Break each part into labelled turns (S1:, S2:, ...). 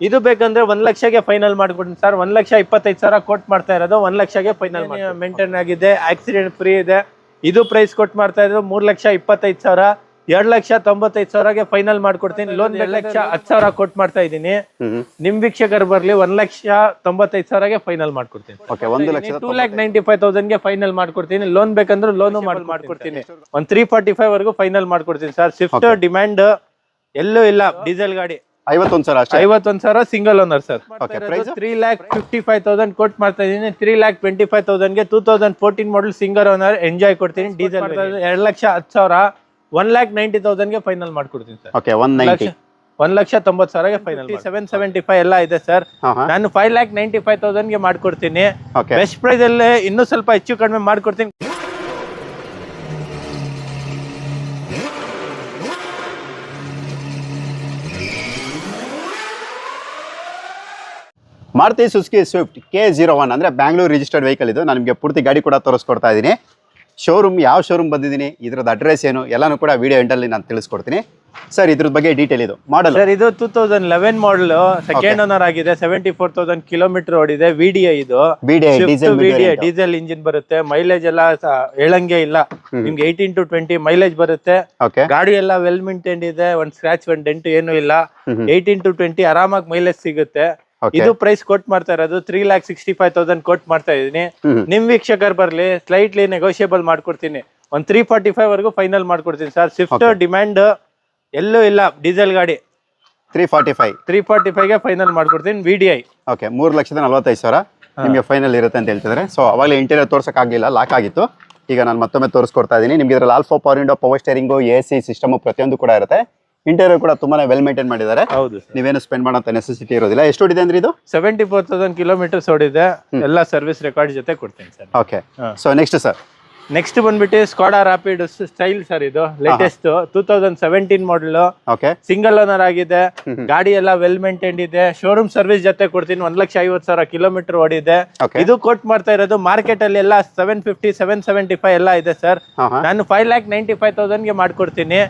S1: ಇದು ಬೇಕಂದ್ರೆ ಒಂದ್ ಲಕ್ಷಗೆ ಫೈನಲ್ ಮಾಡ್ಕೊಡ್ತೀನಿ ಸರ್ ಒಂದ್ ಲಕ್ಷ ಇಪ್ಪತ್ತೈದು ಸಾವಿರ ಕೋಟ್ ಮಾಡ್ತಾ ಇರೋದು ಒಂದ್ ಲಕ್ಷಗೆ ಫೈನಲ್ ಮೇಂಟೈನ್ ಆಗಿದೆ ಆಕ್ಸಿಡೆಂಟ್ ಫ್ರೀ ಇದೆ. ಇದು ಪ್ರೈಸ್ ಕೊಟ್ ಮಾಡ್ತಾ ಇದ್ರು ಮೂರ್ ಲಕ್ಷ ಇಪ್ಪತ್ತೈದು ಸಾವಿರ. ಎರಡ್ ಲಕ್ಷ ತೊಂಬತ್ತೈದು ಸಾವಿರಗೆ ಫೈನಲ್ ಮಾಡ್ಕೊಡ್ತೀನಿ. ಲೋನ್ ಎರಡ್ ಲಕ್ಷ ಹತ್ ಸಾವಿರ ಕೊಟ್ ಮಾಡ್ತಾ ಇದ್ದೀನಿ. ನಿಮ್ ವೀಕ್ಷಕರು ಬರ್ಲಿ ಒಂದ್ ಲಕ್ಷ ತೊಂಬತ್ತೈದು ಸಾವಿರಗೆ ಫೈನಲ್ ಮಾಡ್ಕೊಡ್ತೀನಿ. ಟೂ ಲ್ಯಾಕ್ ನೈಂಟಿ ಫೈವ್ ತೌಸಂಡ್ಗೆ ಫೈನಲ್ ಮಾಡ್ಕೊಡ್ತೀನಿ. ಲೋನ್ ಬೇಕಂದ್ರೆ ಲೋನು ಮಾಡ್ಕೊಡ್ತೀನಿ. ಒಂದ್ ತ್ರೀ ಫಾರ್ಟಿ ಫೈವ್ ವರೆಗೂ ಫೈನಲ್ ಮಾಡ್ಕೊಡ್ತೀನಿ ಸರ್ ಸ್ವಿಫ್ಟ್ ಡಿಮ್ಯಾಂಡ್ ಎಲ್ಲೂ ಇಲ್ಲ. ಡೀಸೆಲ್ ಗಾಡಿ.
S2: ಐವತ್ತೊಂದು ಸಾವಿರ ಅಷ್ಟೇ?
S1: ಐವತ್ತೊಂದ್ ಸಾವಿರ single owner sir? Three lakh fifty five thousand quote ಮಾಡ್ತಾ ಇದೀನಿ three lakh twenty five ತೌಸಂಡ್ಗೆ two thousand fourteen model single owner Enjoy ಕೊಡ್ತೀನಿ. ಡೀಸೆಲ್ ಎರಡ್ ಲಕ್ಷ ಹತ್ತು ಸಾವಿರ. ಒನ್ ಲ್ಯಾಕ್ ನೈಂಟಿ ತೌಸಂಡ್ಗೆ ಫೈನಲ್ ಮಾಡ್ಕೊಡ್ತೀನಿ ಸರ್
S2: ಓಕೆ ಒನ್ ನೈಂಟಿ
S1: ಒಂದ್ ಲಕ್ಷ ತೊಂಬತ್ ಸಾವಿರಗೆ ಫೈನಲ್ ಸೆವೆನ್ ಸೆವೆಂಟಿ ಫೈವ್ ಎಲ್ಲ ಇದೆ ಸರ್
S2: ಹಾ
S1: ನಾನು ಫೈವ್ ಲ್ಯಾಕ್ ನೈಂಟಿ ಫೈವ್ ತೌಸಂಡ್ಗೆ ಮಾಡ್ಕೊಡ್ತೀನಿ. ಬೆಸ್ಟ್ ಪ್ರೈಸ್ ಅಲ್ಲಿ ಇನ್ನೂ ಸ್ವಲ್ಪ ಹೆಚ್ಚು ಕಡಿಮೆ ಮಾಡ್ಕೊಡ್ತೀನಿ.
S2: Maruti Suzuki Swift K zero one ಅಂದರೆ ಬ್ಯಾಂಗ್ಳೂರು ರಿಜಿಸ್ಟರ್ಡ್ ವೆಹಿಕಲ್ ಇದು. ನಾನು ನಿಮಗೆ ಪೂರ್ತಿ ಗಾಡಿ ಕೂಡ ತೋರಿಸ್ಕೊಡ್ತಾ ಇದ್ದೀನಿ. ಶೋರೂಮ್ ಯಾವ ಶೋರೂಮ್ ಬಂದಿದ್ದೀನಿ ಇದ್ರದ್ದು ಅಡ್ರೆಸ್ ಏನು ಎಲ್ಲನೂ ಕೂಡ ವಿಡಿಯೋ ಎಂಡಲ್ಲಿ ನಾನು ತಿಳಿಸ್ಕೊಡ್ತೀನಿ. ಸರ್ ಇದ್ರ ಬಗ್ಗೆ ಡೀಟೇಲ್ ಇದು. ಮಾಡಲ್
S1: ಸರ್ ಇದು two thousand eleven model second owner ಆಗಿದೆ ಸೆವೆಂಟಿ ಫೋರ್ ತೌಸಂಡ್ ಕಿಲೋಮೀಟರ್ ಓಡಿದೆ ವಿಡಿಐ ಇದು. ವಿಡಿಐ ಡೀಸೆಲ್ ಇಂಜಿನ್ ಬರುತ್ತೆ. ಮೈಲೇಜ್ ಎಲ್ಲ ಹೇಳಂಗೆ ಇಲ್ಲ. ನಿಮ್ಗೆ ಏಯ್ಟೀನ್ ಟು ಟ್ವೆಂಟಿ ಮೈಲೇಜ್ ಬರುತ್ತೆ.
S2: ಓಕೆ
S1: ಗಾಡಿ ಎಲ್ಲ ವೆಲ್ ಮೇಂಟೈನ್ ಇದೆ. ಒಂದ್ ಸ್ಕ್ರಾಚ್ ಒಂದ್ ಡೆಂಟ್ ಏನು ಇಲ್ಲ. ಏಯ್ಟೀನ್ ಟು ಟ್ವೆಂಟಿ ಆರಾಮಾಗಿ ಮೈಲೇಜ್ ಸಿಗುತ್ತೆ. ಇದು ಪ್ರೈಸ್ ಕೊಟ್ ಮಾಡ್ತಾ ಇರೋದು three lakh sixty five thousand quote ಮಾಡ್ತಾ ಇದೀನಿ. ನಿಮ್ ವೀಕ್ಷಕರು ಬರ್ಲಿ ಸ್ಲೈಟ್ಲಿ ನೆಗೋಷಿಯಬಲ್ ಮಾಡ್ಕೊಡ್ತೀನಿ. ಒಂದ್ ತ್ರೀ ಫಾರ್ಟಿ ಫೈವ್ ವರೆಗೂ ಫೈನಲ್ ಮಾಡ್ಕೊಡ್ತೀನಿ ಸರ್ ಸ್ವಿಫ್ಟ್ ಡಿಮ್ಯಾಂಡ್ ಎಲ್ಲೂ ಇಲ್ಲ ಡೀಸೆಲ್ ಗಾಡಿ.
S2: Three forty five
S1: three forty ಫೈವ್ಗೆ final ಮಾಡ್ಕೊಡ್ತೀನಿ ವಿ ಡಿ ಐ
S2: ಓಕೆ ಮೂರು ಲಕ್ಷದ ನಲ್ವತ್ತೈದು ಸಾವಿರ ನಿಮಗೆ ಫೈನಲ್ ಇರುತ್ತೆ ಅಂತ ಹೇಳ್ತಿದ್ರೆ. ಸೊ ಅವಾಗಲೇ ಇಂಟೀರಿಯರ್ ತೋರ್ಸೋಕ್ಕಾಗಲಿಲ್ಲ ಲಾಕ್ ಆಗಿತ್ತು. ಈಗ ನಾನು ಮತ್ತೊಮ್ಮೆ ತೋರಿಸ್ಕೊಡ್ತಾ ಇದ್ದೀನಿ. ನಿಮ್ಗೆ ಇದ್ರಲ್ಲಿ all four power window power steering A C system ಪ್ರತಿಯೊಂದು ಕೂಡ ಇರುತ್ತೆ. ಇಂಟೀರಿಯರ್ ಕೂಡ ತುಂಬಾನೇ ವೆಲ್ ಮೇಂಟೈನ್ ಮಾಡಿದ್ದಾರೆ.
S1: ಹೌದು
S2: ನೀವೇನು ಸ್ಪೆಂಡ್ ಮಾಡೋ ನೆಸೆಸಿಟಿ ಇರೋದಿಲ್ಲ. ಎಷ್ಟು ಹೊಡಿದೆ ಅಂದ್ರೆ ಇದು?
S1: ಸೆವೆಂಟಿ ಫೋರ್ ತೌಸಂಡ್ ಕಿಲೋಮೀಟರ್ಸ್ ಓಡಿದೆ ಎಲ್ಲ ಸರ್ವಿಸ್ ರೆಕಾರ್ಡ್ ಜೊತೆ ಕೊಡ್ತೀನಿ sir.
S2: Okay. So next sir
S1: next ಬಂದ್ಬಿಟ್ಟು ಸ್ಕಾಡಾ ರಾಪಿಡ್ ಸ್ಟೈಲ್ ಸರ್ ಇದು latest two thousand seventeen model single owner ಆಗಿದೆ. ಗಾಡಿ ಎಲ್ಲ ವೆಲ್ ಮೇಂಟೈನ್ಡ್ ಇದೆ. ಶೋರೂಮ್ ಸರ್ವಿಸ್ ಜೊತೆ ಕೊಡ್ತೀನಿ ಒಂದ್ ಲಕ್ಷ ಐವತ್ ಸಾವಿರ ಕಿಲೋಮೀಟರ್ ಓಡಿದೆ. ಇದು ಕೊಟ್ ಮಾಡ್ತಾ ಇರೋದು ಮಾರ್ಕೆಟ್ ಅಲ್ಲಿ ಎಲ್ಲ seven fifty seven seventy five ಎಲ್ಲ ಇದೆ ಸರ್ ನಾನು ಫೈವ್ ಲ್ಯಾಕ್ ನೈಂಟಿ ಫೈವ್ ತೌಸಂಡ್ಗೆ ಮಾಡ್ಕೊಡ್ತೀನಿ.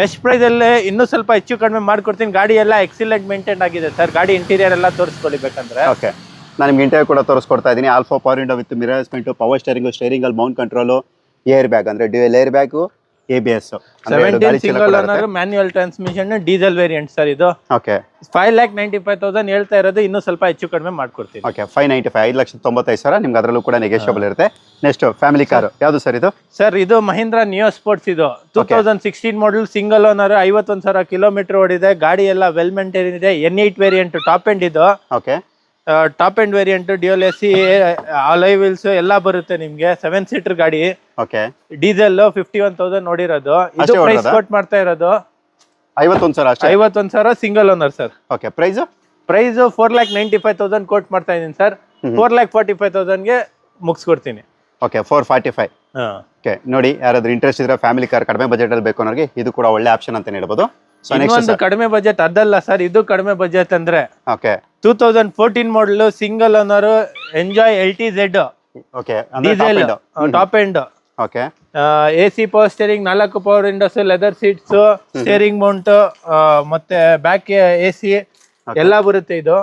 S1: ಬೆಸ್ಟ್ ಪ್ರೈಸ್ ಅಲ್ಲಿ ಇನ್ನೂ ಸ್ವಲ್ಪ ಹೆಚ್ಚು ಕಡಿಮೆ ಮಾಡ್ಕೊಡ್ತೀನಿ. ಗಾಡಿ ಎಲ್ಲ ಎಕ್ಸಿಲೆಂಟ್ ಮೇಂಟೈನ್ ಆಗಿದೆ ಸರ್ ಗಾಡಿ ಇಂಟೀರಿಯರ್ ಎಲ್ಲ ತೋರಿಸ್ಕೊಳ್ಳಿ ಬೇಕಂದ್ರೆ.
S2: ಓಕೆ ನಾನು ನಿಮ್ಗೆ ಇಂಟರ್ವ್ಯೂ ಕೂಡ ತೋರಿಸ್ಕೊಡ್ತಾ ಇದ್ದೀನಿ. All four power window with ಮಿರರ್ಸ್ಮೆಂಟು power steering steering ಅಲ್ಲಿ ಮೌಂಟ್ ಕಂಟ್ರೋಲು ಏರ್ ಬ್ಯಾಗ್ ಅಂದರೆ dual air bag A B S
S1: manual single owner manual transmission diesel variant sir ಇದು.
S2: Okay
S1: five lakh ninety five thousand ಹೇಳ್ತಾ ಇರೋದು ಇನ್ನೂ ಸ್ವಲ್ಪ ಹೆಚ್ಚು ಕಡಿಮೆ ಮಾಡ್ಕೊಡ್ತೀನಿ.
S2: ಓಕೆ ಫೈವ್ ನೈಂಟಿ ಫೈವ್ ಐದು ಲಕ್ಷದ ತೊಂಬತ್ತೈದು ಸಾವಿರ ನಿಮ್ಗೆ ಅದರಲ್ಲೂ ಕೂಡ ನೆಗೆಷಿಯಬಲ್ ಇರುತ್ತೆ. ನೆಕ್ಸ್ಟ್ ಫ್ಯಾಮಿಲಿ ಕಾರು ಯಾವುದು ಸರ್ ಇದು?
S1: ಸರ್ ಇದು ಮಹೀಂದ್ರ ನಿಯೋ ಸ್ಪೋರ್ಟ್ಸ್ ಇದು. Two thousand sixteen model single owner ಐವತ್ತೊಂದು ಸಾವಿರ ಕಿಲೋಮೀಟರ್ ಓಡಿದೆ. ಗಾಡಿ ಎಲ್ಲ ವೆಲ್ ಮೇಂಟೈನ್ ಇದೆ. N eight variant top end ಇದು.
S2: Okay
S1: top end variant dual AC alloy wheels ಎಲ್ಲ ಬರುತ್ತೆ ನಿಮ್ಗೆ. ಸೆವೆನ್ ಸೀಟರ್ ಗಾಡಿ.
S2: Okay
S1: diesel fifty one thousand ನೋಡಿರೋದು. ಇದು ಪ್ರೈಸ್? ಕೊಟ್ ಮಾಡ್ತಾ ಇರೋದು.
S2: ಐವತ್ತೊಂದು ಸಾವಿರ ಅಷ್ಟೇ?
S1: ಐವತ್ತೊಂದು ಸಾವಿರ single owner sir
S2: okay price
S1: price four lakh ninety five thousand quote ಮಾಡ್ತಾ ಇದೀನಿ sir four lakh forty five ತೌಸಂಡ್ಗೆ ಮುಗಿಸ್ಕೊಡ್ತೀನಿ.
S2: Okay four forty five okay ನೋಡಿ ಯಾರಾದ್ರೂ ಇಂಟ್ರೆಸ್ಟ್ ಇದ್ರೆ ಫ್ಯಾಮಿಲಿ ಕಾರ್ ಕಡಿಮೆ ಬಜೆಟಲ್ಲಿ ಬೇಕು ಅನ್ನೋರಿಗೆ ಇದು ಕೂಡ ಒಳ್ಳೆ ಆಪ್ಷನ್ ಅಂತ ಹೇಳ್ಬೋದು.
S1: ಇನ್ನೊಂದು ಕಡಿಮೆ ಬಜೆಟ್ ಅದಲ್ಲ ಸರ್ ಇದು ಕಡಿಮೆ ಬಜೆಟ್ ಅಂದ್ರೆ two thousand fourteen model single owner Enjoy L T Z diesel top end A C power steering ನಾಲ್ಕು power windows leather seats steering mount ಮತ್ತೆ ಬ್ಯಾಕ್ ಎ ಸಿ ಎಲ್ಲ ಬರುತ್ತೆ ಇದು.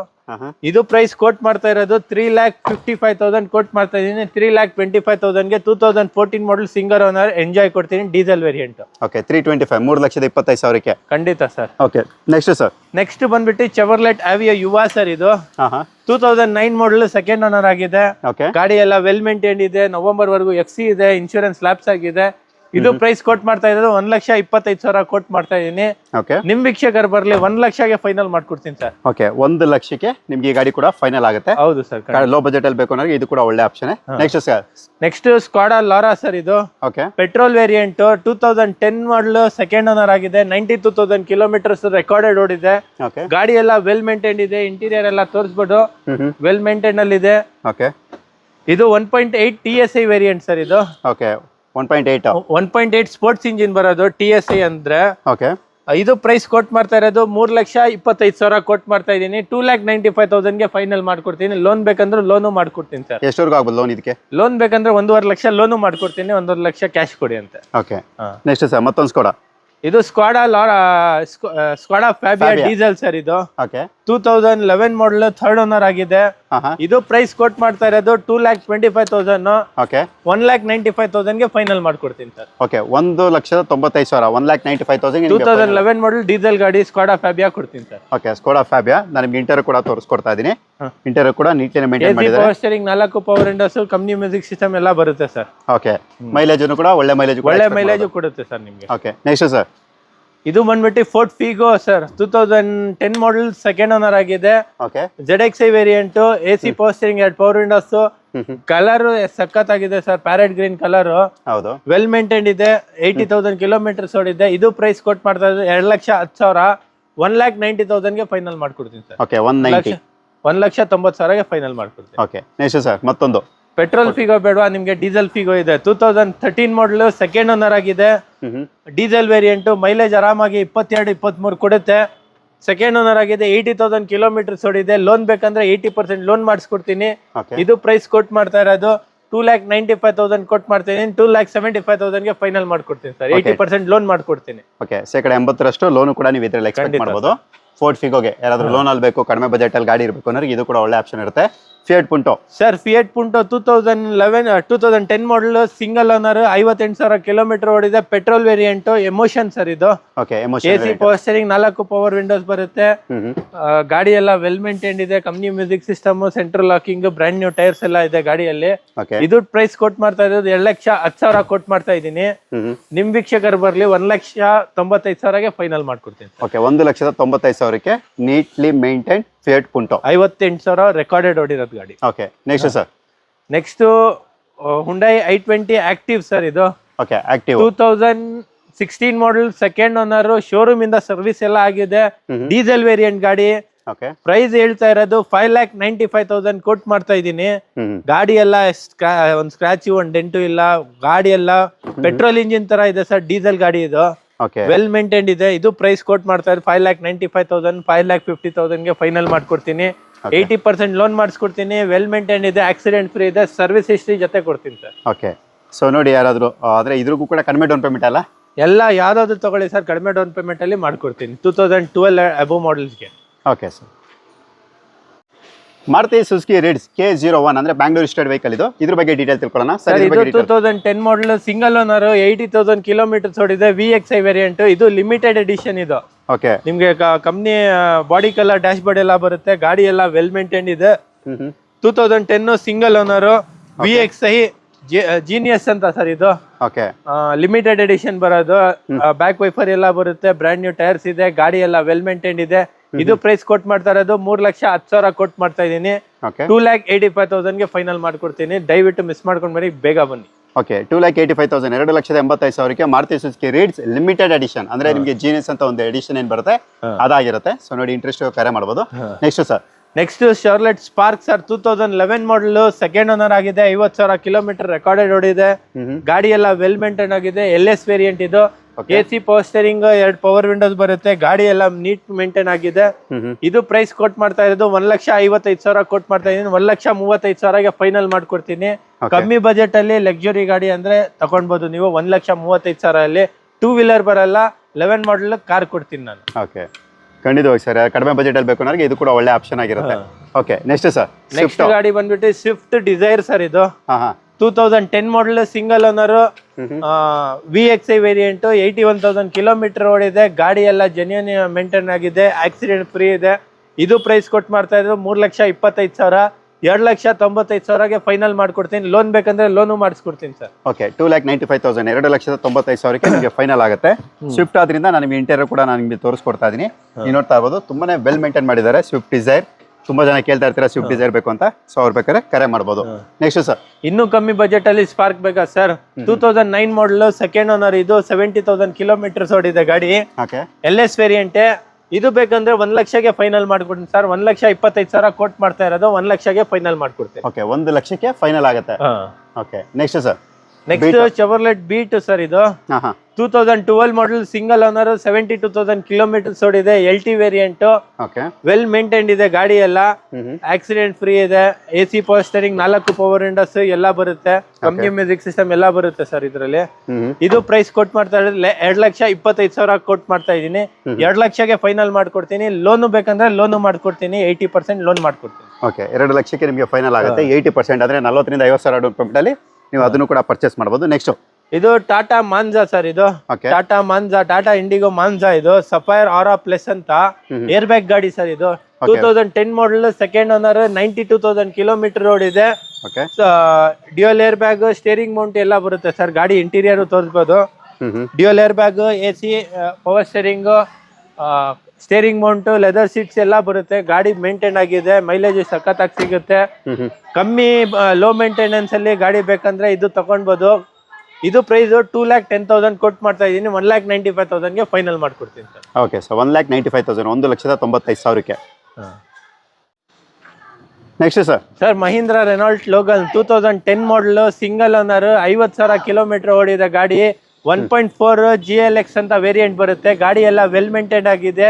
S1: ಇದು ಪ್ರೈಸ್ ಕೋಟ್ ಮಾಡ್ತಾ ಇರೋದು three lakh fifty five thousand quote ಮಾಡ್ತಾ ಇದೀನಿ three lakh twenty five ತೌಸಂಡ್ಗೆ two thousand fourteen model single owner Enjoy ಕೊಡ್ತೀನಿ diesel variant
S2: okay three twenty five ಮೂರು ಲಕ್ಷದ ಇಪ್ಪತ್ತೈದು ಸಾವಿರಕ್ಕೆ?
S1: ಖಂಡಿತ sir
S2: okay next sir
S1: next ಬಂದ್ಬಿಟ್ಟು ಚೆವರ್ಲೆಟ್ ಆವಿಯ ಯುವ ಸರ್ ಇದು. Two thousand nine model second owner ಆಗಿದೆ. ಗಾಡಿ ಎಲ್ಲ ವೆಲ್ ಮೇಂಟೈನ್ ಇದೆ ನವೆಂಬರ್ ವರೆಗೂ ಎಕ್ಸಿ ಇದೆ ಇನ್ಶೂರೆನ್ಸ್ ಲ್ಯಾಪ್ಸ್ ಆಗಿದೆ. ಇದು ಪ್ರೈಸ್ ಕೊಟ್ ಮಾಡ್ತಾ ಇರೋದು ಒಂದ್ ಲಕ್ಷ ಇಪ್ಪತ್ತೈದು ಸಾವಿರ ಕೊಟ್ ಮಾಡ್ತಾ ಇದೀನಿ.
S2: ಓಕೆ
S1: ನಿಮ್ ವೀಕ್ಷಕರು ಬರ್ಲಿ ಒಂದ್ ಲಕ್ಷಗೆ ಫೈನಲ್ ಮಾಡ್ಕೊಡ್ತೀನಿ ಸರ್
S2: ಓಕೆ ಒಂದು ಲಕ್ಷಕ್ಕೆ ನಿಮ್ಗೆ ಈ ಗಾಡಿ ಕೂಡ ಫೈನಲ್ ಆಗುತ್ತೆ.
S1: ಹೌದು ಸರ್
S2: ಲೋ ಬಜೆಟ್ ಅಲ್ಲಿ ಬೇಕು ಇದು ಕೂಡ ಒಳ್ಳೆ option next sir
S1: next Skoda Laura sir ಇದು.
S2: Okay
S1: petrol variant two thousand ten model second owner ಆಗಿದೆ. Ninety two thousand kilometres recorded ಓಡಿದೆ
S2: ಓಕೆ
S1: ಗಾಡಿ ಎಲ್ಲ ವೆಲ್ ಮೇಂಟೈನ್ ಇದೆ ಇಂಟೀರಿಯರ್ ಎಲ್ಲ ತೋರಿಸ್ಬೋದು
S2: ಹ್ಞೂ
S1: ವೆಲ್ ಮೇಂಟೈನ್ ಅಲ್ಲಿ ಇದೆ.
S2: ಓಕೆ
S1: ಇದು one point eight T S I variant sir ಇದು.
S2: Okay one point eight
S1: one point eight sports engine ಬರೋದು ಟಿ ಎಸ್ ಐ ಅಂದ್ರೆ
S2: ಓಕೆ
S1: ಇದು ಪ್ರೈಸ್ ಕೊಟ್ ಮಾಡ್ತಾ ಇರೋದು ಮೂರ್ ಲಕ್ಷ ಇಪ್ಪತ್ತೈದು ಸಾವಿರ ಕೊಟ್ ಮಾಡ್ತಾ ಇದ್ದೀನಿ. ಟೂ ಲ್ಯಾಕ್ ನೈಂಟಿ ಫೈವ್ ತೌಸಂಡ್ಗೆ ಫೈನಲ್ ಮಾಡ್ಕೊಡ್ತೀನಿ. ಲೋನ್ ಬೇಕಂದ್ರೆ ಲೋನು ಮಾಡ್ಕೊಡ್ತೀನಿ ಸರ್
S2: ಎಷ್ಟವರೆಗೂ ಆಗ್ಬೋದು ಲೋನ್ ಇದಕ್ಕೆ?
S1: ಲೋನ್ ಬೇಕಂದ್ರೆ ಒಂದೂವರೆ ಲಕ್ಷ ಲೋನು ಮಾಡ್ಕೊಡ್ತೀನಿ ಒಂದೂವರೆ ಲಕ್ಷ ಕ್ಯಾಶ್ ಕೊಡಿ ಅಂತ.
S2: ಓಕೆ ನೆಕ್ಸ್ಟ್ ಸರ್ ಮತ್ತೊಂದು ಸ್ಕೋಡ
S1: ಇದು Skoda Skoda Fabia diesel sir ಇದು.
S2: Okay
S1: two thousand eleven model third owner ಆಗಿದೆ. ಇದು ಪ್ರೈಸ್ ಕೊಟ್ ಮಾಡ್ತಾ ಇರೋದು two lakh twenty five thousand
S2: okay
S1: one lakh ninety five ತೌಸಂಡ್ಗೆ final ಮಾಡ್ಕೊಡ್ತೀನಿ ಸರ್
S2: ಓಕೆ ಒಂದು ಲಕ್ಷದ ತೊಂಬತ್ತೈದು ಸಾವಿರ one lakh ninety five
S1: two
S2: thousand
S1: thousand eleven model diesel ಗಾಡಿ ಸ್ಕ್ವಾಡಾ ಫ್ಯಾಬಿಯಾ ಕೊಡ್ತೀನಿ ಸರ್
S2: ಓಕೆ ಸ್ಕೋಡಾ ಫ್ಯಾಬಿಯಾ ನಾನು ಇಂಟರ್ ಕೂಡ ತೋರಿಸ್ಕೊಡ್ತಾ ಇದ್ದೀನಿ ಇಂಟರ್ ಕೂಡ ನೀಟ್ಲಿ ಮೇಂಟೈನ್
S1: ಪವರ್ ಸ್ಟೇರಿಂಗ್ ನಾಲ್ಕು power windows company music system ಎಲ್ಲ ಬರುತ್ತೆ ಸರ್
S2: ಓಕೆ ಮೈಲೇಜ್ ಕೂಡ ಒಳ್ಳೆ ಮೈಲೇಜ್
S1: ಒಳ್ಳೆ ಮೈಲೇಜ್ ಕೊಡುತ್ತೆ ಸರ್ ನಿಮಗೆ.
S2: ಓಕೆ ನೆಕ್ಸ್ಟ್ ಸರ್
S1: ಇದು ಬಂದ್ಬಿಟ್ಟು Ford Figo sir two thousand ten model second owner ಆಗಿದೆ. Z X I variant A C posting ಎರಡ್ ಪವರ್ ವಿಂಡೋಸ್ ಕಲರ್ ಸಖತ್ ಆಗಿದೆ ಸರ್ ಪ್ಯಾರೆಟ್ ಗ್ರೀನ್ ಕಲರ್
S2: ಹೌದು.
S1: ವೆಲ್ ಮೇಂಟೈನ್ ಇದೆ. ಏಯ್ಟಿ ತೌಸಂಡ್ ಕಿಲೋಮೀಟರ್ಸ್ ಓಡಿದೆ ಇದು. ಪ್ರೈಸ್ ಕೊಟ್ ಮಾಡ್ತಾ ಇದ್ದಾರೆ ಎರಡು ಲಕ್ಷ ಹತ್ತು ಸಾವಿರ. ಒನ್ ಲ್ಯಾಕ್ ನೈಂಟಿ ತೌಸಂಡ್ಗೆ ಫೈನಲ್ ಮಾಡ್ಕೊಡ್ತೀನಿ ಸರ್
S2: ಒನ್
S1: ಲಕ್ಷ ತೊಂಬತ್ತು ಸಾವಿರಗೆ ಫೈನಲ್ ಮಾಡ್ಕೊಡ್ತೀನಿ.
S2: ಓಕೆ ನೆಕ್ಸ್ಟ್ ಸರ್ ಮತ್ತೊಂದು.
S1: ಪೆಟ್ರೋಲ್ ಫಿಗೋ ಬೇಡವಾ? ನಿಮಗೆ ಡೀಸೆಲ್ ಫಿಗೋ ಇದೆ. Two thousand thirteen model second owner ಆಗಿದೆ. ಡೀಸೆಲ್ ವೇರಿಯಂಟು ಮೈಲೇಜ್ ಆರಾಮಾಗಿ ಇಪ್ಪತ್ತೆರಡು ಇಪ್ಪತ್ತ್ಮೂರು ಕೊಡುತ್ತೆ. ಸೆಕೆಂಡ್ ಓನರ್ ಆಗಿದೆ ಏಯ್ಟಿ ತೌಸಂಡ್ ಕಿಲೋಮೀಟರ್ಸ್ ಓಡಿದೆ ಲೋನ್ ಬೇಕಂದ್ರೆ ಏಯ್ಟಿ ಪರ್ಸೆಂಟ್ ಲೋನ್ ಮಾಡಿಸ್ಕೊಡ್ತೀನಿ. ಇದು ಪ್ರೈಸ್ ಕೊಟ್ ಮಾಡ್ತಾ ಇರೋದು. Two lakh ninety five thousand quote ಮಾಡ್ತೀನಿ. ಟೂ ಲ್ಯಾಕ್ ಸೆವೆಂಟಿ ಫೈವ್ ತೌಸಂಡ್ಗೆ ಫೈನಲ್ ಮಾಡ್ಕೊಡ್ತೀನಿ ಸರ್. ಏಯ್ಟಿ ಪರ್ಸೆಂಟ್ ಲೋನ್ ಮಾಡ್ಕೊಡ್ತೀನಿ.
S2: ಓಕೆ ಶೇಕಡ ಎಂಬತ್ತರಷ್ಟು ಲೋನು ಕೂಡ ನೀವು ಇದರಲ್ಲಿ ಎಕ್ಸ್ಪೆಕ್ಟ್ ಮಾಡ್ಬೋದು. ಫೋರ್ಟ್ ಫಿಗೋಗೆ ಯಾರಾದ್ರೂ ಲೋನ್ ಅಲ್ಲಿ ಬೇಕು ಕಡಿಮೆ ಬಜೆಟ್ ಅಲ್ಲಿ ಗಾಡಿ ಇರಬೇಕು ಅನ್ನೋರಿಗೆ ಇದು ಕೂಡ ಒಳ್ಳೆ ಆಪ್ಷನ್ ಇರುತ್ತೆ. Fiat Punto
S1: sir Fiat Punto two thousand eleven two thousand ten model single owner ಐವತ್ತೆಂಟು ಸಾವಿರ ಕಿಲೋಮೀಟರ್ ಓಡಿದೆ. ಪೆಟ್ರೋಲ್ ವೇರಿಯಂಟ್ ಎಮೋಷನ್ ಸರ್ ಇದು.
S2: Okay
S1: A C power steering ನಾಲ್ಕು ಪವರ್ ವಿಂಡೋಸ್ ಬರುತ್ತೆ. ಗಾಡಿ ಎಲ್ಲ ವೆಲ್ ಮೇಂಟೈನ್ ಇದೆ. Company music system central locking brand new tyres ಎಲ್ಲ ಇದೆ ಗಾಡಿಯಲ್ಲಿ. ಇದು ಪ್ರೈಸ್ ಕೊಟ್ ಮಾಡ್ತಾ ಇರೋದು ಎರಡು ಲಕ್ಷ ಹತ್ತು ಸಾವಿರ ಕೊಟ್ ಮಾಡ್ತಾ ಇದ್ದೀನಿ. ನಿಮ್ ವೀಕ್ಷಕರು ಬರ್ಲಿ ಒಂದ್ ಲಕ್ಷ ತೊಂಬತ್ತೈದು ಸಾವಿರಗೆ ಫೈನಲ್ ಮಾಡ್ಕೊಡ್ತೀನಿ.
S2: ಓಕೆ ಒಂದು ಲಕ್ಷದ ತೊಂಬತ್ತೈದು ಸಾವಿರಕ್ಕೆ ನೀಟ್ಲಿ ಮೇಂಟೈನ್ ಫಿಯಟ್ ಪುಂಟೋ
S1: ಐವತ್ತೆಂಟು ಸಾವಿರ ರೆಕಾರ್ಡೆಡ್ ಓಡಿರೋದು ಗಾಡಿ.
S2: Okay next sir
S1: next Hyundai I twenty active sir ಇದು.
S2: Okay active
S1: two thousand sixteen model second owner showroom ಇಂದ ಸರ್ವಿಸ್ ಎಲ್ಲ ಆಗಿದೆ. ಡೀಸೆಲ್ ವೇರಿಯಂಟ್ ಗಾಡಿ.
S2: ಓಕೆ
S1: ಪ್ರೈಸ್ ಹೇಳ್ತಾ ಇರೋದು five lakh ninety five thousand quote ಮಾಡ್ತಾ ಇದ್ದೀನಿ. ಗಾಡಿ ಎಲ್ಲ ಒಂದ್ ಸ್ಕ್ರಾಚ್ ಒಂದ್ ಡೆಂಟು ಇಲ್ಲ. ಗಾಡಿ ಎಲ್ಲ ಪೆಟ್ರೋಲ್ ಇಂಜಿನ್ ತರ ಇದೆ ಸರ್ ಡೀಸೆಲ್ ಗಾಡಿ ಇದು. ವೆಲ್ ಮೇಂಟೈನ್ ಇದೆ. ಇದು ಪ್ರೈಸ್ ಕೋಟ್ ಮಾಡ್ತಾ ಇರೋದು five lakh ninety five thousand five lakh fifty ತೌಸಂಡ್ಗೆ final ಮಾಡ್ಕೊಡ್ತೀನಿ. ಏಯ್ಟಿ ಪರ್ಸೆಂಟ್ ಲೋನ್ ಮಾಡಿಸ್ಕೊಡ್ತೀನಿ. ವೆಲ್ ಮೇಂಟೈನ್ ಇದೆ ಆಕ್ಸಿಡೆಂಟ್ ಫ್ರೀ ಇದೆ ಸರ್ವಿಸ್ ಹಿಸ್ಟ್ರಿ ಜೊತೆ ಕೊಡ್ತೀನಿ ಸರ್
S2: ಓಕೆ ಸೊ ನೋಡಿ ಯಾರಾದರೂ ಆದರೆ ಇದ್ರಿಗೂ ಕೂಡ ಕಡಿಮೆ ಡೌನ್ ಪೇಮೆಂಟ್ ಅಲ್ಲ?
S1: ಎಲ್ಲ ಯಾವ್ದಾದ್ರು ತಗೊಳ್ಳಿ ಸರ್ ಕಡಿಮೆ ಡೌನ್ ಪೇಮೆಂಟ್ ಅಲ್ಲಿ ಮಾಡ್ಕೊಡ್ತೀನಿ. Two thousand twelve above ಮಾಡಲ್ಸ್ಗೆ
S2: okay sir Maruti Suzuki Ritz K zero one ಅಂದ್ರೆ ಬ್ಯಾಂಗ್ಳೂರ್ ಸ್ಟೇಟ್ ವೆಹಿಕಲ್ ಇದು. ಇದ್ರ ಬಗ್ಗೆ ಡೀಟೇಲ್ ತಿಳ್ಕೊಳ್ಳೋಣ. ಸರ್
S1: ಇದು two thousand ten model single owner eighty thousand kilometre ಓಡಿದೆ ವಿ ಎಕ್ಸ್ ಐ ವೇರಿಯಂಟ್ ಇದು ಲಿಮಿಟೆಡ್ ಎಡಿಷನ್ ಇದು.
S2: Okay
S1: ನಿಮ್ಗೆ company body colour dashboard ಎಲ್ಲ ಬರುತ್ತೆ ಗಾಡಿ ಎಲ್ಲ ವೆಲ್ ಮೇಂಟೈನ್ ಇದೆ. Two thousand ten single owner V X I genius ಅಂತ ಸರ್ ಇದು.
S2: ಓಕೆ
S1: ಲಿಮಿಟೆಡ್ ಎಡಿಷನ್ ಬರೋದು. ಬ್ಯಾಕ್ ವೈಫರ್ ಎಲ್ಲ ಬರುತ್ತೆ ಬ್ರ್ಯಾಂಡ್ ನ್ಯೂ ಟೈರ್ಸ್ ಇದೆ ಗಾಡಿ ಎಲ್ಲ ವೆಲ್ ಮೇಂಟೈನ್ ಇದೆ. ಇದು ಪ್ರೈಸ್ ಕೊಟ್ ಮಾಡ್ತಾ ಇರೋದು ಮೂರ್ ಲಕ್ಷ ಹತ್ತು ಸಾವಿರ ಕೊಟ್ ಮಾಡ್ತಾ ಇದ್ದೀನಿ. ಟೂ ಲ್ಯಾಕ್ ಏಯ್ಟಿ ಫೈವ್ ತೌಸಂಡ್ಗೆ ಫೈನಲ್ ಮಾಡ್ಕೊಡ್ತೀನಿ. ದಯವಿಟ್ಟು ಮಿಸ್ ಮಾಡ್ಕೊಂಡ್ ಬರೀ ಬೇಗ ಬನ್ನಿ.
S2: Okay two lakh eighty five thousand ಎರಡು ಲಕ್ಷದ ಎಂಬತ್ತೈದು ಸಾವಿರಕ್ಕೆ Maruti Suzuki Ritz limited edition ಅಂದ್ರೆ ನಿಮಗೆ ಜೀನಿಯಸ್ ಅಂತ ಒಂದು ಎಡಿಷನ್ ಏನ್ ಬರುತ್ತೆ? ಅದಾಗಿರುತ್ತೆ. ಸೊ ನೋಡಿ ಇಂಟ್ರೆಸ್ಟ್ ಕರೆ ಮಾಡಬಹುದು next sir
S1: next Chevrolet Spark sir two thousand eleven model second owner ಆಗಿದೆ. ಐವತ್ತು ಸಾವಿರ ಕಿಲೋಮೀಟರ್ ರೆಕಾರ್ಡೆಡ್ ಓಡಿದೆ. ಗಾಡಿ ಎಲ್ಲ ವೆಲ್ ಮೇಂಟೈನ್ ಆಗಿದೆ. ಎಲ್ ಎಸ್ ವೇರಿಯಂಟ್ ಇದು. ಎ ಸಿ ಪವರ್ ಸ್ಟೇರಿಂಗ್ ಎರಡು ಪವರ್ ವಿಂಡೋಸ್ ಬರುತ್ತೆ. ಗಾಡಿ ಎಲ್ಲ ನೀಟ್ ಮೇಂಟೈನ್ ಆಗಿದೆ. ಇದು ಪ್ರೈಸ್ ಕೊಟ್ ಮಾಡ್ತಾ ಇರೋದು ಒಂದ್ ಲಕ್ಷ ಐವತ್ತೈದು ಸಾವಿರ ಕೊಟ್ ಮಾಡ್ತಾ ಇದೀನಿ ಒಂದ್ ಲಕ್ಷ ಮೂವತ್ತೈದು ಸಾವಿರಗೆ ಫೈನಲ್ ಮಾಡ್ಕೊಡ್ತೀನಿ. ಕಮ್ಮಿ ಬಜೆಟ್ ಅಲ್ಲಿ ಲಕ್ಸುರಿ ಗಾಡಿ ಅಂದ್ರೆ ತಗೊಂಡ್ಬೋದು ನೀವು. ಒಂದ್ ಲಕ್ಷ ಮೂವತ್ತೈದು ಸಾವಿರ ಅಲ್ಲಿ ಟೂ ವೀಲರ್ ಬರಲ್ಲ. ಲೆವೆನ್ ಮಾಡಲ್ ಕಾರ್ ಕೊಡ್ತೀನಿ ನಾನು.
S2: ಓಕೆ ಖಂಡಿತವಾಗಿ ಸರ್ ಕಡಿಮೆ ಬಜೆಟ್ ಅಲ್ಲಿ ಬೇಕು ಇದು ಕೂಡ ಒಳ್ಳೆ ಆಪ್ಷನ್ ಆಗಿರುತ್ತೆ. ಓಕೆ ನೆಕ್ಸ್ಟ್ ಸರ್
S1: ನೆಕ್ಸ್ಟ್ ಗಾಡಿ ಬಂದ್ಬಿಟ್ಟು ಸ್ವಿಫ್ಟ್ ಡಿಸೈರ್ ಸರ್ ಇದು. Two thousand ten model single owner V X I variant eighty one thousand kilometre ಓಡಿದೆ. ಗಾಡಿ ಎಲ್ಲ ಜೆನ್ಯೂನ್ ಮೇಂಟೈನ್ ಆಗಿದೆ. ಆಕ್ಸಿಡೆಂಟ್ ಫ್ರೀ ಇದೆ. ಇದು ಪ್ರೈಸ್ ಕೊಟ್ಟು ಮಾಡ್ತಾ ಇದ್ರು ಮೂರ್ ಲಕ್ಷ ಇಪ್ಪತ್ತೈದು ಸಾವಿರ. ಎರಡು ಲಕ್ಷ ತೊಂಬತ್ತೈದು ಸಾವಿರಗೆ ಫೈನಲ್ ಮಾಡ್ಕೊಡ್ತೀನಿ. ಲೋನ್ ಬೇಕಂದ್ರೆ loan ಮಾಡಿಸ್ಕೊಡ್ತೀನಿ sir.
S2: Okay two lakh ninety five thousand ಎರಡು ಲಕ್ಷದ ತೊಂಬತ್ತೈದು ಸಾವಿರಕ್ಕೆ ನಿಮಗೆ ಫೈನಲ್ ಆಗುತ್ತೆ. ಸ್ವಿಫ್ಟ್ ಆದ್ರಿಂದ ನಾನು ನಿಮಗೆ ಇಂಟೀರಿಯರ್ ಕೂಡ ನಾನು ನಿಮಗೆ ತೋರಿಸ್ಕೊಡ್ತಾ ಇದ್ದೀನಿ. ನೀವು ನೋಡ್ತಾ ಇರ್ಬೋದು ತುಂಬಾನೇ ವೆಲ್ ಮೇಂಟೈನ್ ಮಾಡಿದ್ದಾರೆ. ಸ್ವಿಫ್ಟ್ ಡಿಸೈರ್ ತುಂಬಾ ಜನ ಕೇಳ್ತಾ ಇರ್ತೀರಾ ಸ್ವಿಫ್ಟ್ ಡಿಸೈರ್ ಬೇಕು ಅಂತ? ಸೊ ಅವ್ರು ಬೇಕಾದ್ರೆ ಕರೆ ಮಾಡ್ಬೋದು. ನೆಕ್ಸ್ಟ್ ಸರ್
S1: ಇನ್ನೂ ಕಮ್ಮಿ ಬಜೆಟ್ ಅಲ್ಲಿ ಸ್ಪಾರ್ಕ್ ಬೇಕಾ sir two thousand nine model second owner ಇದು ಸೆವೆಂಟಿ ತೌಸಂಡ್ ಕಿಲೋಮೀಟರ್ಸ್ ಓಡಿದೆ ಗಾಡಿ.
S2: ಓಕೆ
S1: ಎಲ್ ಎಸ್ ವೇರಿಯಂಟೆ ಇದು ಬೇಕಂದ್ರೆ ಒಂದ್ ಲಕ್ಷಕ್ಕೆ ಫೈನಲ್ ಮಾಡ್ಕೊಡ್ತೀನಿ ಸರ್ ಒಂದ್ ಲಕ್ಷ ಇಪ್ಪತ್ತೈದು ಸಾವಿರ ಕೋಟ್ ಮಾಡ್ತಾ ಇರೋದು ಒಂದ್ ಲಕ್ಷಕ್ಕೆ ಫೈನಲ್ ಮಾಡ್ಕೊಡ್ತೀನಿ.
S2: ಓಕೆ ಒಂದು ಲಕ್ಷಕ್ಕೆ ಫೈನಲ್ ಆಗುತ್ತೆ. Okay next sir
S1: next Chevrolet Beat sir ಇದು. Two thousand twelve model single owner seventy two thousand kilometres ಓಡಿದೆ L T variant well maintained ಇದೆ ಗಾಡಿ ಎಲ್ಲ. ಆಕ್ಸಿಡೆಂಟ್ ಫ್ರೀ ಇದೆ ಎ ಸಿ ಪವರ್ ಸ್ಟೇರಿಂಗ್ ನಾಲ್ಕು ಪವರ್ ಇಂಡಸ್ ಎಲ್ಲ ಬರುತ್ತೆ. ಕಂಪ್ನಿ ಮ್ಯೂಸಿಕ್ ಸಿಸ್ಟಮ್ ಎಲ್ಲ ಬರುತ್ತೆ ಸರ್ ಇದರಲ್ಲಿ. ಇದು ಪ್ರೈಸ್ ಕೊಟ್ ಮಾಡ್ತಾ ಇದ್ರೆ ಎರಡ್ ಲಕ್ಷ ಇಪ್ಪತ್ತೈದು ಸಾವಿರ ಕೊಟ್ ಮಾಡ್ತಾ ಇದ್ದೀನಿ. ಎರಡ್ ಲಕ್ಷಕ್ಕೆ ಫೈನಲ್ ಮಾಡ್ಕೊಡ್ತೀನಿ. ಲೋನು ಬೇಕಂದ್ರೆ ಲೋನು ಮಾಡ್ಕೊಡ್ತೀನಿ ಏಯ್ಟಿ ಪರ್ಸೆಂಟ್ ಲೋನ್ ಮಾಡ್ಕೊಡ್ತೀನಿ.
S2: ಓಕೆ ಎರಡು ಲಕ್ಷಕ್ಕೆ ನಿಮಗೆ ಫೈನಲ್ ಆಗುತ್ತೆ ಏಯ್ಟಿ ಪರ್ಸೆಂಟ್ ಅಂದ್ರೆ ನಲ್ವತ್ತರಿಂದ ಐವತ್ತು ಸಾವಿರ ಡೌನ್ ಪೇಮೆಂಟಲ್ಲಿ ನೀವು ಅದನ್ನು ಕೂಡ ಪರ್ಚೇಸ್ ಮಾಡ್ಬೋದು ನೆಕ್ಸ್ಟ್
S1: ಇದು ಟಾಟಾ ಮಾನ್ಜಾ ಸರ್ ಇದು. Tata Manza Tata Indigo Manza ಇದು. ಸಫೈರ್ ಆರಾ ಪ್ಲಸ್ ಅಂತ ಏರ್ ಬ್ಯಾಗ್ ಗಾಡಿ ಸರ್ ಇದು. Two thousand ten model second owner ninety two thousand kilometre road ಇದೆ.
S2: Dual
S1: dual air bag steering mount ಎಲ್ಲ ಬರುತ್ತೆ sir. ಗಾಡಿ interior ತೋರಿಸ್ಬೋದು. Dual air bag A C power steering steering mount leather seats ಎಲ್ಲ ಬರುತ್ತೆ. ಗಾಡಿ maintain ಆಗಿದೆ. Mileage ಸಖತ್ತಾಗಿ ಸಿಗುತ್ತೆ. ಕಮ್ಮಿ ಲೋ ಮೇಂಟೆನೆನ್ಸ್ ಅಲ್ಲಿ ಗಾಡಿ ಬೇಕಂದ್ರೆ ಇದು ತಗೊಂಡ್ಬೋದು ಇದು price two lakh ten thousand quote ಮಾಡ್ತಾ ಇದ್ದೀನಿ. ಒನ್ ಲ್ಯಾಕ್ ನೈಂಟಿ ಫೈವ್ ತೌಸಂಡ್ಗೆ ಫೈನಲ್ ಮಾಡ್ಕೊಡ್ತೀನಿ sir.
S2: Okay sir one lakh ninety five thousand ಒಂದು ಲಕ್ಷದ ತೊಂಬತ್ತೈದು ಸಾವಿರಕ್ಕೆ. Next sir
S1: sir Mahindra Renault Logan two thousand ten model single owner ಐವತ್ತು ಸಾವಿರ ಕಿಲೋಮೀಟರ್ ಓಡಿದ ಗಾಡಿ one point four G L X ಅಂತ ವೇರಿಯಂಟ್ ಬರುತ್ತೆ. ಗಾಡಿ ಎಲ್ಲ ವೆಲ್ ಮೇಂಟೈನ್ ಆಗಿದೆ.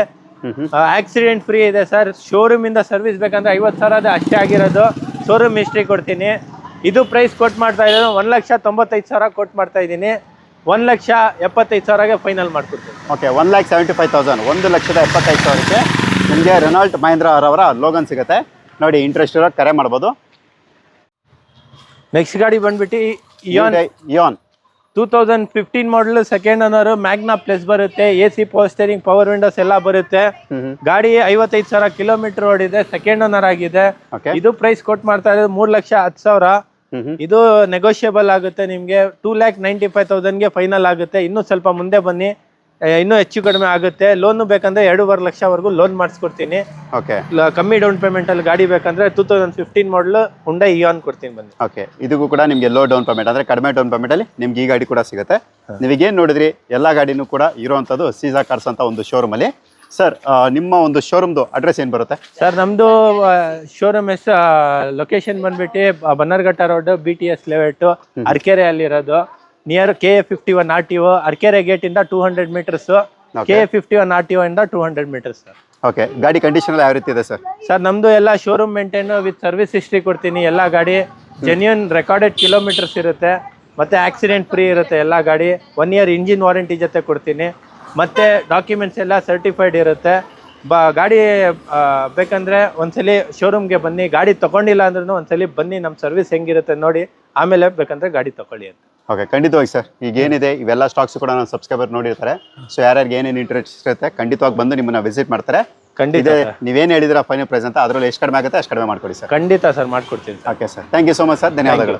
S1: ಆಕ್ಸಿಡೆಂಟ್ ಫ್ರೀ ಇದೆ ಸರ್ ಶೋರೂಮ್ ಇಂದ ಸರ್ವಿಸ್ ಬೇಕಂದ್ರೆ ಐವತ್ತು ಸಾವಿರ ಅದೇ ಅಷ್ಟೇ ಆಗಿರೋದು. ಶೋರೂಮ್ ಹಿಸ್ಟ್ರಿ ಕೊಡ್ತೀನಿ. ಇದು ಪ್ರೈಸ್ ಕೊಟ್ಟು ಮಾಡ್ತಾ ಇರೋದು. ಒಂದು ಲಕ್ಷ ತೊಂಬತ್ತೈದು ಸಾವಿರ ಕೊಟ್ಟು ಮಾಡ್ತಾ ಇದ್ದೀನಿ. ಒಂದು ಲಕ್ಷ ಎಪ್ಪತ್ತೈದು ಸಾವಿರಗೆ ಫೈನಲ್ ಮಾಡ್ಕೊಡ್ತೀನಿ.
S2: Okay one lakh seventy five thousand ಒಂದು ಲಕ್ಷದ ಎಪ್ಪತ್ತೈದು ಸಾವಿರಕ್ಕೆ ನಿಮಗೆ ರೆನಾಲ್ಟ್ ಮಹೇಂದ್ರ ಅವರ ಲೋಗನ್ ಸಿಗುತ್ತೆ. ನೋಡಿ ಇಂಟ್ರೆಸ್ಟ್ ಇರೋ ಕರೆ ಮಾಡ್ಬೋದು.
S1: ನೆಕ್ಸ್ಟ್ ಗಾಡಿ ಬಂದ್ಬಿಟ್ಟು Eon
S2: Eon
S1: two thousand fifteen model second owner Magna plus ಬರುತ್ತೆ A C power steering power windows ಎಲ್ಲ ಬರುತ್ತೆ. ಗಾಡಿ ಐವತ್ತೈದು ಸಾವಿರ ಕಿಲೋಮೀಟರ್ ಓಡಿದೆ ಸೆಕೆಂಡ್ ಓನರ್ ಆಗಿದೆ. ಇದು ಪ್ರೈಸ್ ಕೊಟ್ಟು ಮಾಡ್ತಾ ಇರೋದು ಮೂರ್ ಲಕ್ಷ ಹತ್ತು ಸಾವಿರ. ಇದು ನೆಗೋಷಿಯಬಲ್ ಆಗುತ್ತೆ ನಿಮಗೆ ಟೂ ಲ್ಯಾಕ್ ನೈಂಟಿ ಫೈವ್ ತೌಸಂಡ್ಗೆ ಫೈನಲ್ ಆಗುತ್ತೆ. ಇನ್ನೂ ಸ್ವಲ್ಪ ಮುಂದೆ ಬನ್ನಿ. ಇನ್ನೂ ಹೆಚ್ಚು ಕಡಿಮೆ ಆಗುತ್ತೆ. ಲೋನು ಬೇಕಂದ್ರೆ ಎರಡೂವರೆ ಲಕ್ಷವರೆಗೂ ಲೋನ್ ಮಾಡಿಸ್ಕೊಡ್ತೀನಿ.
S2: ಓಕೆ
S1: ಕಮ್ಮಿ ಡೌನ್ ಪೇಮೆಂಟ್ ಅಲ್ಲಿ ಗಾಡಿ ಬೇಕಂದ್ರೆ two thousand fifteen model Hyundai Eon ಕೊಡ್ತೀನಿ ಬನ್ನಿ.
S2: ಓಕೆ ಇದಕ್ಕೂ ಕೂಡ ನಿಮಗೆ ಲೋ ಡೌನ್ ಪೇಮೆಂಟ್ ಅಂದ್ರೆ ಕಡಿಮೆ ಡೌನ್ ಪೇಮೆಂಟ್ ಅಲ್ಲಿ ನಿಮ್ಗೆ ಈ ಗಾಡಿ ಕೂಡ ಸಿಗುತ್ತೆ. ನೀವೀಗೇನು ನೋಡಿದ್ರಿ ಎಲ್ಲ ಗಾಡಿನೂ ಕೂಡ ಇರುವಂತದ್ದು ಸೀಸಾ ಕಾರ್ಸ್ ಅಂತ ಒಂದು ಶೋರೂಮ್ ಅಲ್ಲಿ. ಸರ್ ನಿಮ್ಮ ಒಂದು ಶೋರೂಮ್ದು ಅಡ್ರೆಸ್ ಏನು ಬರುತ್ತೆ?
S1: ಸರ್ ನಮ್ದು ಶೋರೂಮ್ ಎಸ್ ಲೊಕೇಶನ್ ಬಂದ್ಬಿಟ್ಟು Bannerghatta road B T S ಲೆವೆಟ್ Arekere ಅಲ್ಲಿರೋದು. Near K A fifty one R T O Arekere gate ಇಂದ two hundred metres K A fifty one R T O ಇಂದ two hundred metres sir
S2: okay ಗಾಡಿ condition ಯಾವ ರೀತಿ ಇದೆ sir
S1: sir ನಮ್ದು ಎಲ್ಲ showroom maintain with service history ಕೊಡ್ತೀನಿ. ಎಲ್ಲ ಗಾಡಿ ಜೆನ್ಯೂನ್ ರೆಕಾರ್ಡೆಡ್ ಕಿಲೋಮೀಟರ್ಸ್ ಇರುತ್ತೆ. ಮತ್ತೆ ಆಕ್ಸಿಡೆಂಟ್ ಫ್ರೀ ಇರುತ್ತೆ ಎಲ್ಲ ಗಾಡಿ. ಒನ್ ಇಯರ್ ಇಂಜಿನ್ ವಾರಂಟಿ ಜೊತೆ ಕೊಡ್ತೀನಿ. ಮತ್ತೆ ಡಾಕ್ಯುಮೆಂಟ್ಸ್ ಎಲ್ಲ ಸರ್ಟಿಫೈಡ್ ಇರುತ್ತೆ. ಬ ಗಾಡಿ ಬೇಕಂದ್ರೆ ಒಂದ್ಸಲಿ ಶೋರೂಮ್ಗೆ ಬನ್ನಿ. ಗಾಡಿ ತಗೊಂಡಿಲ್ಲ ಅಂದ್ರೂ ಒಂದ್ಸಲಿ ಬನ್ನಿ. ನಮ್ಮ ಸರ್ವಿಸ್ ಹೆಂಗಿರುತ್ತೆ ನೋಡಿ. ಆಮೇಲೆ ಬೇಕಂದ್ರೆ ಗಾಡಿ ತಗೊಳ್ಳಿ ಅಂತ.
S2: ಓಕೆ ಖಂಡಿತವಾಗಿ ಸರ್ ಈಗ ಏನಿದೆ ಇವೆಲ್ಲ ಸ್ಟಾಕ್ಸ್ ಕೂಡ ನಾನು ಸಬ್ಸ್ಕ್ರೈಬರ್ ನೋಡಿರ್ತಾರೆ. ಸೊ ಯಾರ್ಯಾರಿಗೆ ಏನೇನು ಇಂಟ್ರೆಸ್ಟ್ ಇರುತ್ತೆ ಖಂಡಿತವಾಗಿ ಬಂದು ನಿಮ್ಮನ್ನ ವಿಸಿಟ್ ಮಾಡ್ತಾರೆ.
S1: ಖಂಡಿತ
S2: ನೀವೇನು ಹೇಳಿದಿರ ಫೈನಲ್ ಪ್ರೈಸ್ ಅಂತ ಅದರಲ್ಲಿ ಎಷ್ಟು ಕಡಿಮೆ ಆಗುತ್ತೆ ಅಷ್ಟು ಕಡಿಮೆ ಮಾಡ್ಕೊಡಿ ಸರ್
S1: ಖಂಡಿತ ಸರ್ ಮಾಡ್ಕೊಡ್ತೀನಿ
S2: okay sir thank you so much sir ಧನ್ಯವಾದಗಳು.